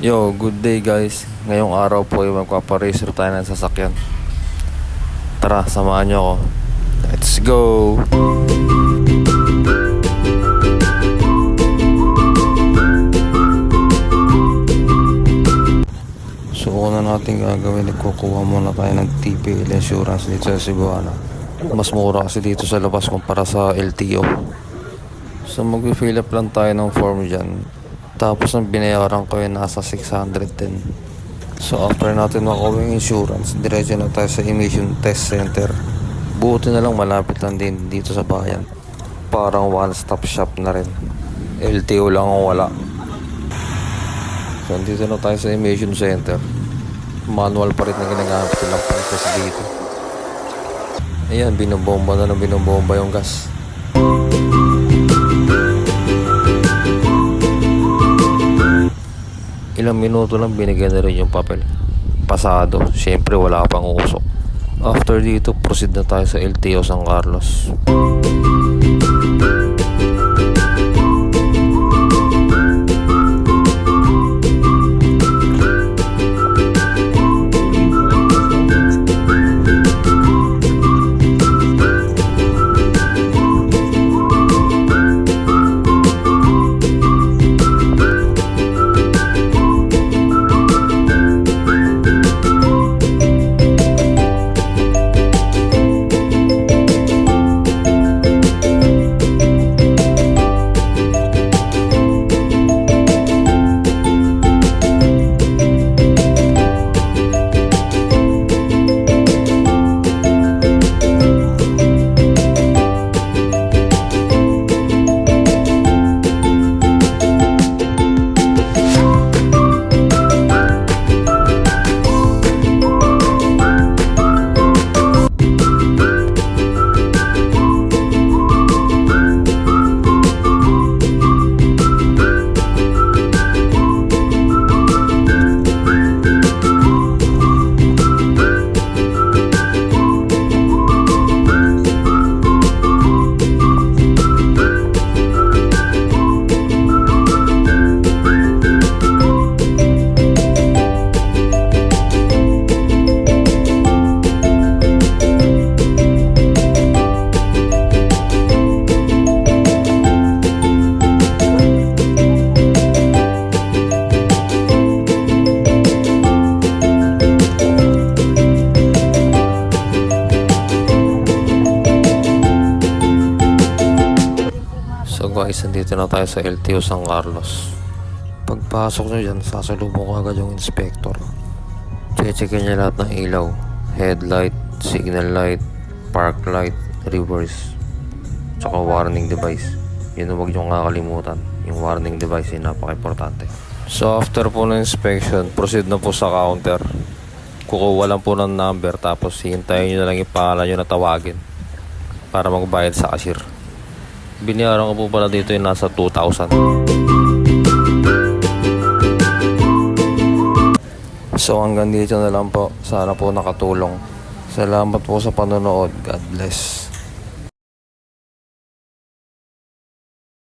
Yo, good day guys. Ngayong araw po ay magpaparacer tayo ng sasakyan. Tara, samahan nyo ako. Let's go! So, una natin gagawin, kukuha muna tayo ng TPL insurance dito sa Cebuana. Mas mura kasi dito sa labas kumpara sa LTO. So mag-fill up lang tayo ng form dyan. Tapos ang binayaran ko ay nasa 610. So after natin makuha yung insurance, diretso na tayo sa emission test center. Buti na lang malapit lang din dito sa bayan. Parang one stop shop na rin. LTO lang ang wala. So dito na tayo sa emission center. Manual pa rin na ginagamit nilang pang-test dito. Ayan, binobomba na ng binobomba yung gas. Ilang minuto lang binigyan na rin yung papel. Pasado. Siyempre wala pang usok. After dito, proceed na tayo sa LTO San Carlos. So guys, nandito na tayo sa LTO San Carlos. Pagpasok nyo dyan, sasalubong ko agad yung inspector. Checkin niya lahat ng ilaw. Headlight, signal light, park light, reverse. Tsaka warning device. Yun huwag nyo kakalimutan. Yung warning device ay napaka-importante. So after po ng inspection, proceed na po sa counter. Kukuha lang po ng number tapos hintayin nyo na lang yung pangalan nyo na tawagin para magbayad sa cashier. Binayaran ko po pala dito yung nasa 2,000. So hanggang dito na lang po. Sana po nakatulong. Salamat po sa panonood. God bless.